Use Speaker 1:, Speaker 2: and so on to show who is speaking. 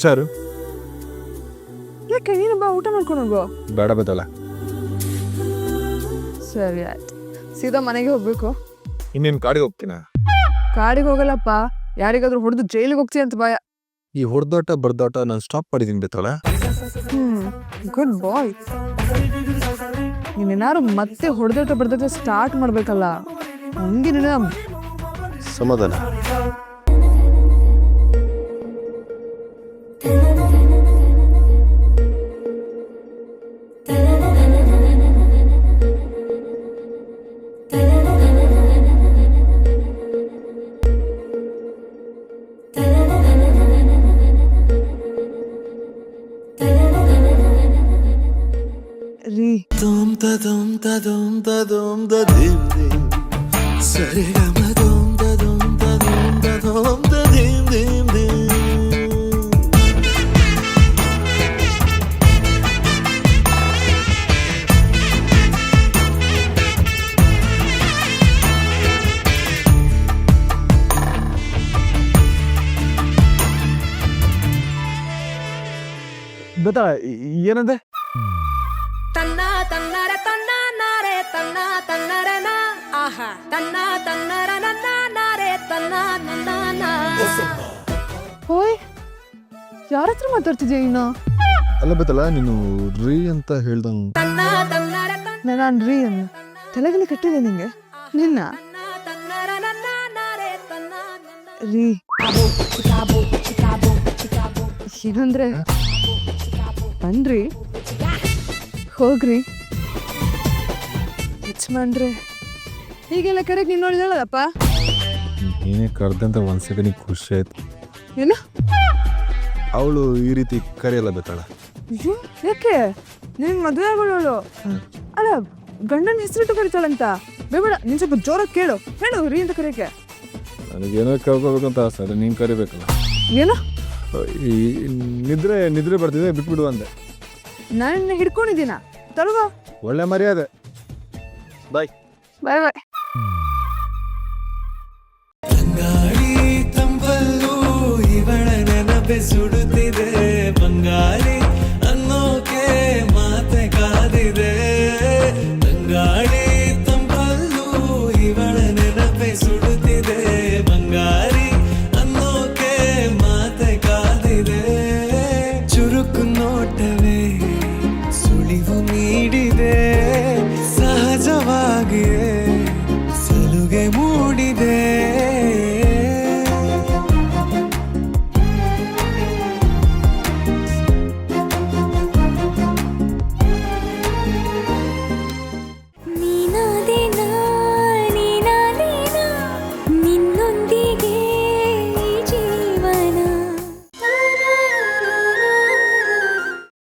Speaker 1: ಹುಷಾರು?
Speaker 2: ಯಾಕೆ ನೀನು ಬಾ ಊಟ ಮಾಡ್ಕೊಂಡು ಬಾ
Speaker 1: ಬೇಡ ಬದಲ
Speaker 2: ಸರಿ ಆಯ್ತು. ಸೀದಾ ಮನೆಗೆ ಹೋಗ್ಬೇಕು.
Speaker 1: ಇನ್ನೇನು ಕಾಡಿಗೆ ಹೋಗ್ತೀನ?
Speaker 2: ಕಾಡಿಗೆ ಹೋಗಲ್ಲಪ್ಪ. ಯಾರಿಗಾದ್ರೂ ಹೊಡೆದು ಜೈಲಿಗೆ ಹೋಗ್ತೀನಿ ಅಂತ ಭಯ.
Speaker 1: ಈ ಹೊಡೆದಾಟ ಬರ್ದಾಟ ನಾನು ಸ್ಟಾಪ್ ಮಾಡಿದ್ದೀನಿ ಬೇತಲ್ಲ
Speaker 2: ಹ್ಮ್ ಗುಡ್ ಬಾಯ್ ನೀನೇನಾದ್ರು ಮತ್ತೆ ಹೊಡೆದಾಟ ಬರ್ದಾಟ ಸ್ಟಾರ್ಟ್ ಮಾಡ್ಬೇಕಲ್ಲ. ಹಂಗೆ ನಿನ್ನ
Speaker 1: ಸಮಾಧಾನ.
Speaker 3: Sarigamadım dadım dadım da dim dim Sarigamadım dadım dadım dadım da dim dim dim
Speaker 1: Beda yine de
Speaker 4: ತನ್ನ ತನ್ನರ ತನ್ನ ನಾರೆ ತನ್ನ ತನ್ನರ ನಾ ಆಹಾ ತನ್ನ ತನ್ನರ ನನ್ನ ನಾರೆ ತನ್ನ ನನ್ನ ನಾ.
Speaker 2: ಹೋಯ್ ಯಾರ ಹತ್ರ ಮಾತಾಡ್ತಿದ್ಯಾ ಇನ್ನು?
Speaker 1: ಅಲ್ಲ ಬೇತಲ್ಲ ನೀನು ರೀ ಅಂತ ಹೇಳ್ದಂಗ.
Speaker 4: ತನ್ನ ತನ್ನರ ತನ್ನ
Speaker 2: ನಾನು ರೀ ಅನ್ನ. ತಲೆಗಲ್ಲಿ ಕಟ್ಟಿದೆ ನಿಂಗೆ. ನಿನ್ನ?
Speaker 4: ತನ್ನರ ನನ್ನ ನಾರೆ ತನ್ನ ನನ್ನ
Speaker 2: ರೀ. ಏನಂದ್ರೆ? ಬನ್ರಿ ಹೋಗ್ರಿ. ಯಜಮಾನ್ರೆ ಹೀಗೆಲ್ಲ ಕರೆಗೆ ನೀನು ನೋಡಿದಳಪ್ಪ
Speaker 1: ನೀನೇ ಕರ್ದಂತ ಒಂದ್ ನೀ ಖುಷಿ ಆಯ್ತು.
Speaker 2: ಏನು?
Speaker 1: ಅವಳು ಈ ರೀತಿ ಕರೆಯಲ್ಲ ಬೇಕಾಳ
Speaker 2: ಅಯ್ಯೋ, ಯಾಕೆ? ನಿನ್ ಮದುವೆ ಆಗೋಳು ಅಲ್ಲ ಗಂಡನ ಹೆಸರಿಟ್ಟು ಕರಿತಾಳಂತ. ಬೇಡ ನಿನ್ ಸ್ವಲ್ಪ ಜೋರಾಗಿ ಕೇಳು. ಹೇಳು ರೀ ಅಂತ ಕರೆಯಕ್ಕೆ
Speaker 1: ನನಗೇನೋ ಕರ್ಕೋಬೇಕಂತ ಆಸೆ ಅದೇ ನೀನು ಕರಿಬೇಕಲ್ಲ.
Speaker 2: ಏನು?
Speaker 1: ಈ ನಿದ್ರೆ ನಿದ್ರೆ ಬರ್ತಿದೆ ಬಿಟ್ಬಿಡು ಅಂದೆ.
Speaker 2: ನಾನು ಹಿಡ್ಕೊಂಡಿದ್ದೀನ? ತಳುವ
Speaker 1: ಒಳ್ಳೆ ಮರ್ಯಾದೆ ಬಾಯ್
Speaker 2: ಬಾಯ್ ಬಾಯ್
Speaker 3: ತಂಗಾಳಿ ತಂಪಲ್ಲೂ ಇವಳ ನೆನಪೆ ಸುಡುತ್ತಿದೆ ಬಂಗಾಳಿ ಅನ್ನೋಕೆ ಮಾತೆ ಕಾದಿದೆ ತಂಗಾಳಿ ತಂಪಲ್ಲೂ ಇವಳ ನೆನಪೆ ಸುಡುತ್ತಿದೆ